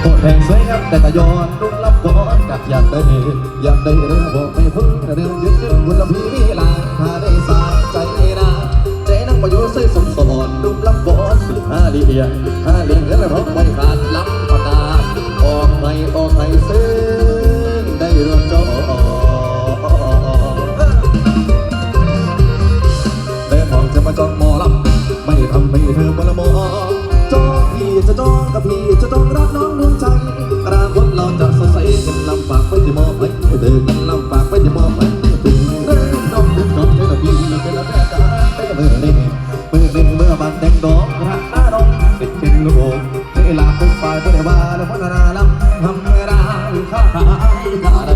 โคตรแห่งสวยงามแต่ก็ย้อนรุ่งรับก่อนกับอยากได้อยากได้เรื่องบอกไม่พึ่งเรื่องยึดยึดบุญละพีมีลาถ้าได้สายใจนะใจนั่งประโยู่ซื้อสมสอนดุลับก่อนสิห้าเดียห้า จะจองรักน้องดวงใจอนาคตเราจะสดใสกันลำฝากไว้ที่มอบให้เธอกันลำฝากไว้ที่มอบให้ถึงเรื่องน้องดึงน้องใจละพี่เป็นละแม่จ๋าไปกับมือนี่มือหนึ่งเมื่อบานแดงดอกรักน้องติดเป็นลูกเวลาเป็นฝ่ายเป็นบ้าแล้วพัฒนาลำทำเวลาข้าหาข้าได้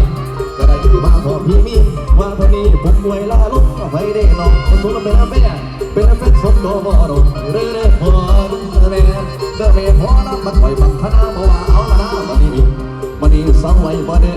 ก็ได้ที่มาพอพี่มีว่าเท่านี้ผมรวยล่าลุกไปได้น้องคนทุนเป็นแม่เป็นแฟนสมโตบ่ดงเรื่อยๆพอ เด้อแม่พอน้ำมันคอยบังคณะบ่ว่าเอาละนะมันนี่มันนี่สองไว้บ่เด้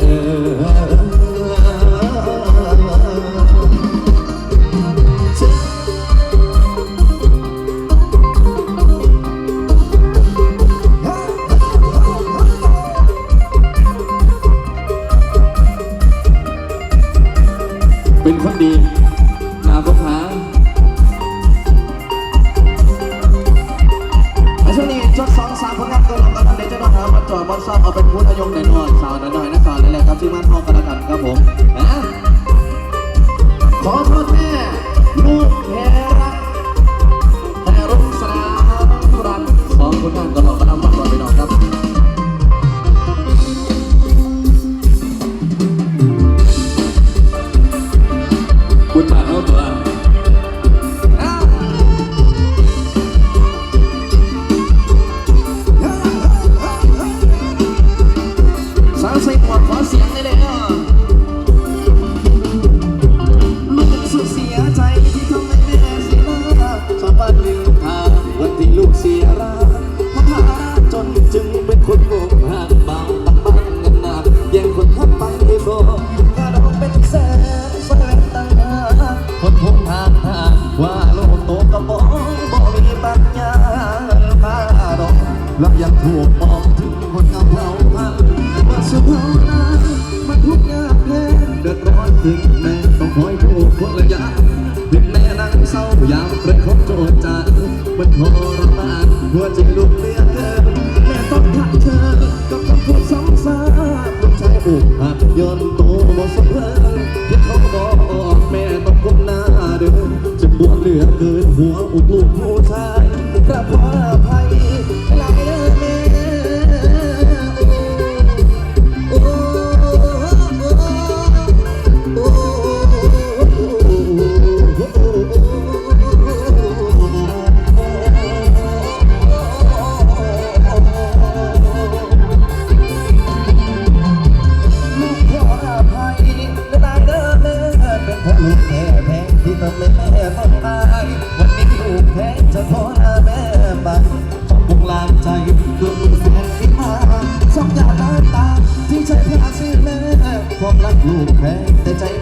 บอลซ้อมเอาเป็นพุทธยงหน่อยสาวหน่อยนะสาวนี่แหละครับชื่อมันห้องกันแล้วกันครับผมนะขอโทษแม่ลูกแม่ รับยังถูวมองถึงคนกับเราพันมาสุภาพนั้นมันทุกยากแค่เดือดร้อนถึงแม่ต้องคอยถูกคนละยาถึงแม่นั่งเศร้ายามเปรคบโจรจันมันทรมานหัวใจลุกเลี้ยงเธอแม่ต้องทักเธอกับคำพูดสองสามลูกชายอุกหักย้อนโตมอสะเพลินที่เขาบอกแม่ต้องก้มหน้าเดินจะปวดเหลือเกินหัวอกลูกผู้ชายกระเพาะไพ่ แต่ใจ